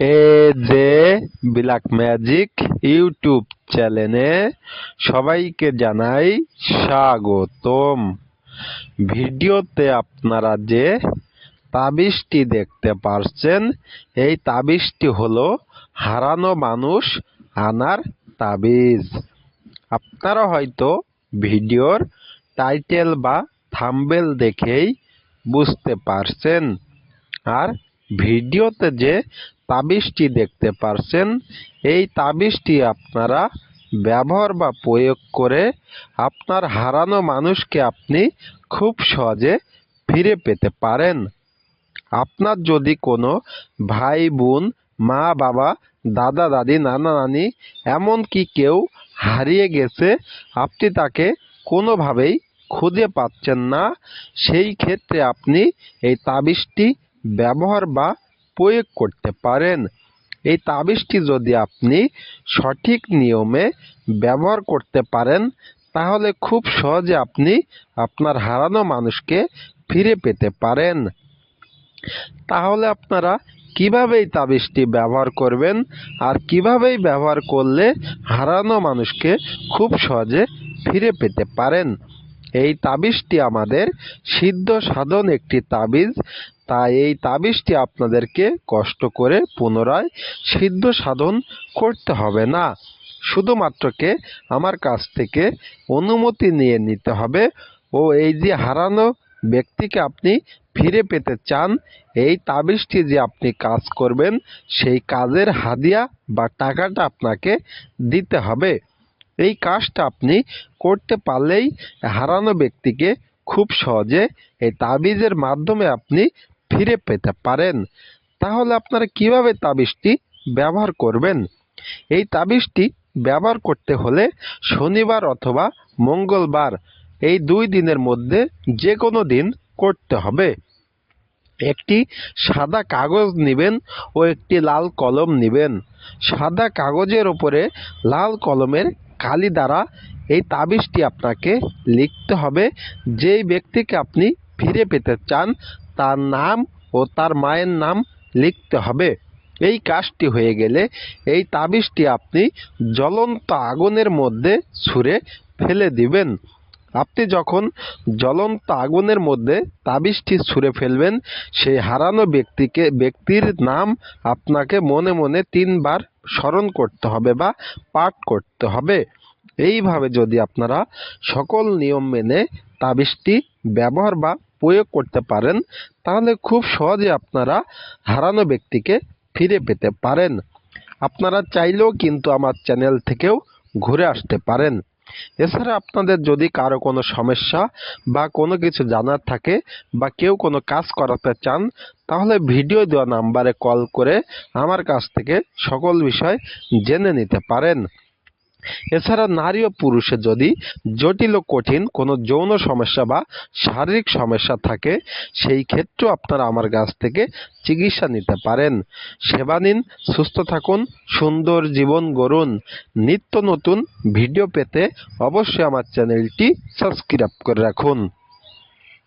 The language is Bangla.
A J black magic YouTube চ্যানেলে সবাইকে জানাই স্বাগতম। ভিডিওতে আপনারা যে তাবিজটি দেখতে পারছেন, এই তাবিজটি হলো হারানো মানুষ আনার তাবিজ। আপনারা হয়তো ভিডিওর টাইটেল বা থাম্বেল দেখেই বুঝতে পারছেন। আর ভিডিওতে যে তাবিজটি দেখতে পারছেন, এই তাবিজটি আপনারা ব্যবহার বা প্রয়োগ করে আপনার হারানো মানুষকে আপনি খুব সহজে ফিরে পেতে পারেন। আপনার যদি কোনো ভাই, বোন, মা, বাবা, দাদা, দাদি, নানা, নানি এমনকি কেউ হারিয়ে গেছে, আপনি তাকে কোনোভাবেই খুঁজে পাচ্ছেন না, সেই ক্ষেত্রে আপনি এই তাবিজটি ব্যবহার বা প্রয়োগ করতে পারেন। এই তাবিজটি যদি আপনি সঠিক নিয়মে ব্যবহার করতে পারেন, তাহলে খুব সহজে আপনি আপনার হারানো মানুষকে ফিরে পেতে পারেন। তাহলে আপনারা কীভাবে এই তাবিজটি ব্যবহার করবেন আর কিভাবেই ব্যবহার করলে হারানো মানুষকে খুব সহজে ফিরে পেতে পারেন? এই তাবিজটি আমাদের সিদ্ধ সাধন একটি তাবিজ। তাই এই তাবিজটি আপনাদেরকে কষ্ট করে পুনরায় সিদ্ধ সাধন করতে হবে না। শুধুমাত্রকে আমার কাছ থেকে অনুমতি নিয়ে নিতে হবে ও এই যে হারানো ব্যক্তিকে আপনি ফিরে পেতে চান, এই তাবিজটি যে আপনি কাজ করবেন, সেই কাজের হাদিয়া বা টাকাটা আপনাকে দিতে হবে। এই কাজটা আপনি করতে পারলেই হারানো ব্যক্তিকে খুব সহজে এই তাবিজের মাধ্যমে আপনি ফিরে পেতে পারেন, তাহলে আপনারা কীভাবে তাবিজটি ব্যবহার করবেন? এই তাবিজটি ব্যবহার করতে হলে শনিবার অথবা মঙ্গলবার, এই দুই দিনের মধ্যে যে কোনো দিন করতে হবে। একটি সাদা কাগজ নেবেন ও একটি লাল কলম নেবেন। সাদা কাগজের ওপরে লাল কলমের কালি দ্বারা এই তাবিজটি আপনাকে লিখতে হবে। যেই ব্যক্তিকে আপনি ফিরে পেতে চান, তার নাম ও তার মায়ের নাম লিখতে হবে। এই কাজটি হয়ে গেলে এই তাবিজটি আপনি জ্বলন্ত আগুনের মধ্যে ছুঁড়ে ফেলে দিবেন। আপনি যখন জ্বলন্ত আগুনের মধ্যে তাবিজটি ছুঁড়ে ফেলবেন, সেই হারানো ব্যক্তিকে, ব্যক্তির নাম আপনাকে মনে মনে তিনবার স্মরণ করতে হবে বা পাঠ করতে হবে। এইভাবে যদি আপনারা সকল নিয়ম মেনে তাবিজটি ব্যবহার বা প্রয়োগ করতে পারেন, তাহলে খুব সহজে আপনারা হারানো ব্যক্তিকে ফিরে পেতে পারেন। আপনারা চাইলেও কিন্তু আমার চ্যানেল থেকেও ঘুরে আসতে পারেন। এছাড়া আপনাদের যদি কারও কোনো সমস্যা বা কোনো কিছু জানার থাকে বা কেউ কোনো কাজ করাতে চান, তাহলে ভিডিও দেওয়া নাম্বারে কল করে আমার কাছ থেকে সকল বিষয় জেনে নিতে পারেন। এছাড়া নারী ও পুরুষে যদি জটিল ও কঠিন কোনো যৌন সমস্যা বা শারীরিক সমস্যা থাকে, সেই ক্ষেত্রেও আপনারা আমার কাছ থেকে চিকিৎসা নিতে পারেন। সেবা নিন, সুস্থ থাকুন, সুন্দর জীবন গড়ুন। নিত্য নতুন ভিডিও পেতে অবশ্যই আমার চ্যানেলটি সাবস্ক্রাইব করে রাখুন।